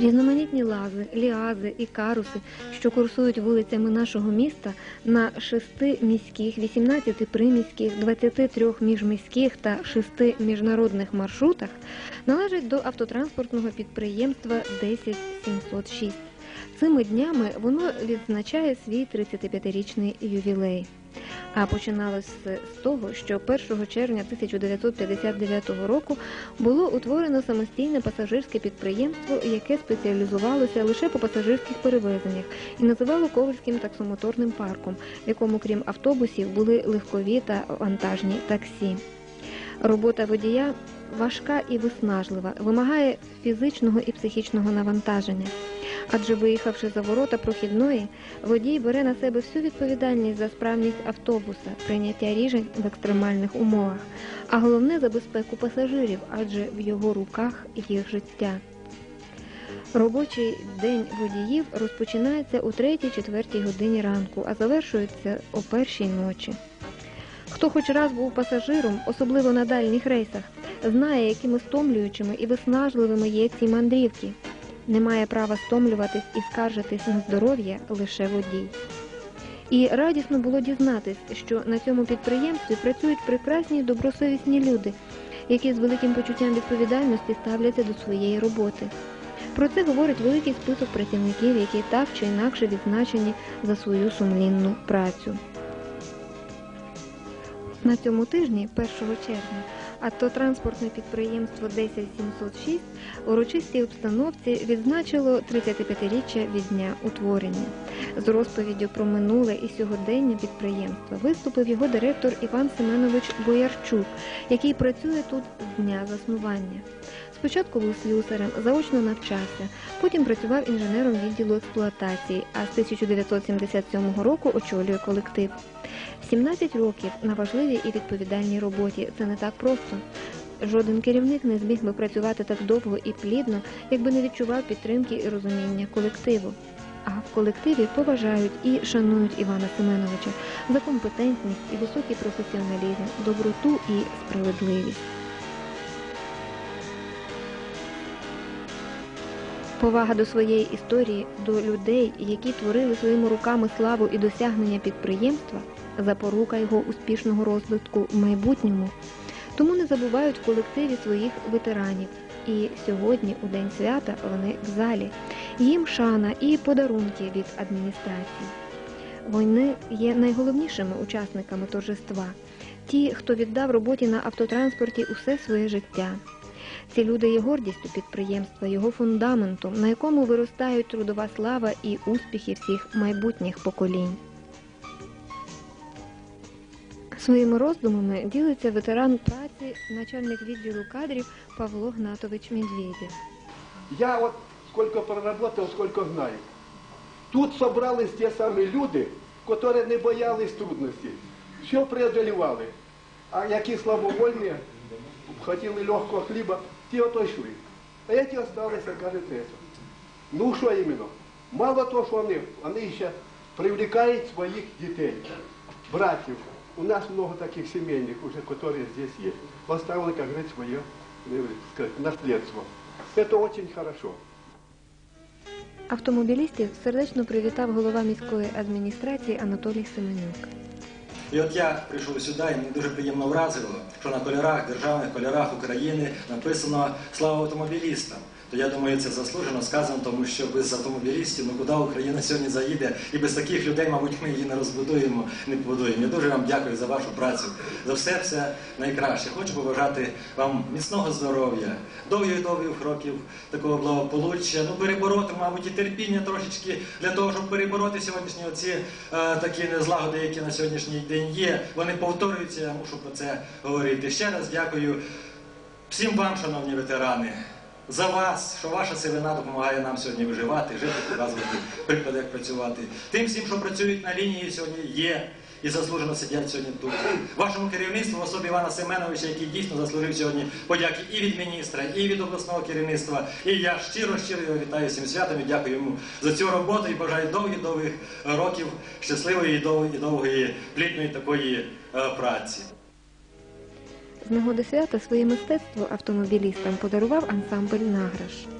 Різноманітні лази, ліази і каруси, що курсують вулицями нашого міста на шести міських, 18 приміських, 23 міжміських та шести міжнародних маршрутах, належать до автотранспортного підприємства 10706. Цими днями воно відзначає свій 35-річний ювілей. А починалось все з того, що 1 червня 1959 року було утворено самостійне пасажирське підприємство, яке спеціалізувалося лише по пасажирських перевезеннях і називало Ковальським таксомоторним парком, в якому, крім автобусів, були легкові та вантажні таксі. Робота водія важка і виснажлива, вимагає фізичного і психічного навантаження. Адже виїхавши за ворота прохідної, водій бере на себе всю відповідальність за справність автобуса, прийняття рішень в екстремальних умовах, а головне за безпеку пасажирів, адже в його руках їх життя. Робочий день водіїв розпочинається у 3-4 годині ранку, а завершується о першій ночі. Хто хоч раз був пасажиром, особливо на дальніх рейсах, знає, якими стомлюючими і виснажливими є ці мандрівки. Не має права стомлюватись і скаржитись на здоров'я лише водій. І радісно було дізнатись, що на цьому підприємстві працюють прекрасні добросовісні люди, які з великим почуттям відповідальності ставляться до своєї роботи. Про це говорить великий список працівників, які так чи інакше відзначені за свою сумлінну працю. На цьому тижні, 1 червня, автотранспортне підприємство 10706 урочистій обстановці відзначило 35-річчя від дня утворення. З розповіддю про минуле і сьогодення підприємства виступив його директор Іван Семенович Боярчук, який працює тут з дня заснування. Спочатку був слюсарем, заочно навчався, потім працював інженером відділу експлуатації, а з 1977 року очолює колектив. 17 років на важливій і відповідальній роботі це не так просто. Жоден керівник не зміг би працювати так довго і плідно, якби не відчував підтримки і розуміння колективу. А в колективі поважають і шанують Івана Семеновича за компетентність і високий професіоналізм, доброту і справедливість. Повага до своєї історії, до людей, які творили своїми руками славу і досягнення підприємства, запорука його успішного розвитку в майбутньому. Тому не забувають в колективі своїх ветеранів. І сьогодні, у день свята, вони в залі. Їм шана і подарунки від адміністрації. Вони є найголовнішими учасниками торжества. Ті, хто віддав роботі на автотранспорті усе своє життя. Ці люди є гордістю підприємства, його фундаментом, на якому виростають трудова слава і успіхи всіх майбутніх поколінь. Своїми роздумами ділиться ветеран праці, начальник відділу кадрів Павло Гнатович Медведєв. Я вот сколько проработал, сколько знаю. Тут собрались те самі люди, які не боялись трудностей. Все преодолевали. А які слабовольні, хотіли легкого хліба, ті отойшли. А ті осталися, кажуть, це. Ну що іменно? Мало того, що вони, вони ще привлекають своїх дітей, братів. У нас много таких семейных уже, которые здесь есть, оставили, как говорится, свое э, сказать, наследство. Это очень хорошо. Автомобілістів сердечно привітав голова міської адміністрації Анатолій Семенюк. І от я прийшов сюди, і мені дуже приємно вразило, що на кольорах, державних кольорах України написано Слава автомобілістам. То я думаю, це заслужено сказано, тому що без автомобілістів, ну куди Україна сьогодні заїде, і без таких людей, мабуть, ми її не розбудуємо, не побудуємо. Я дуже вам дякую за вашу працю, за все все найкраще. Хочу побажати вам міцного здоров'я, довгих довгих років такого благополуччя, ну перебороти, мабуть, і терпіння трошечки для того, щоб перебороти сьогоднішні оці е, такі незлагоди, які на сьогоднішній день є. Вони повторюються, я мушу про це говорити. Ще раз дякую всім вам, шановні ветерани. За вас, що ваша сивина допомагає нам сьогодні виживати, жити, показувати приклад, як працювати. Тим всім, що працюють на лінії, сьогодні є і заслужено сидять сьогодні тут. Вашому керівництву, в особі Івана Семеновича, який дійсно заслужив сьогодні подяки і від міністра, і від обласного керівництва. І я щиро, щиро його вітаю всім святом і дякую йому за цю роботу і бажаю довгих-довгих років щасливої і довгої, плідної такої е, праці. З нагоди свята своє мистецтво автомобілістам подарував ансамбль Награш.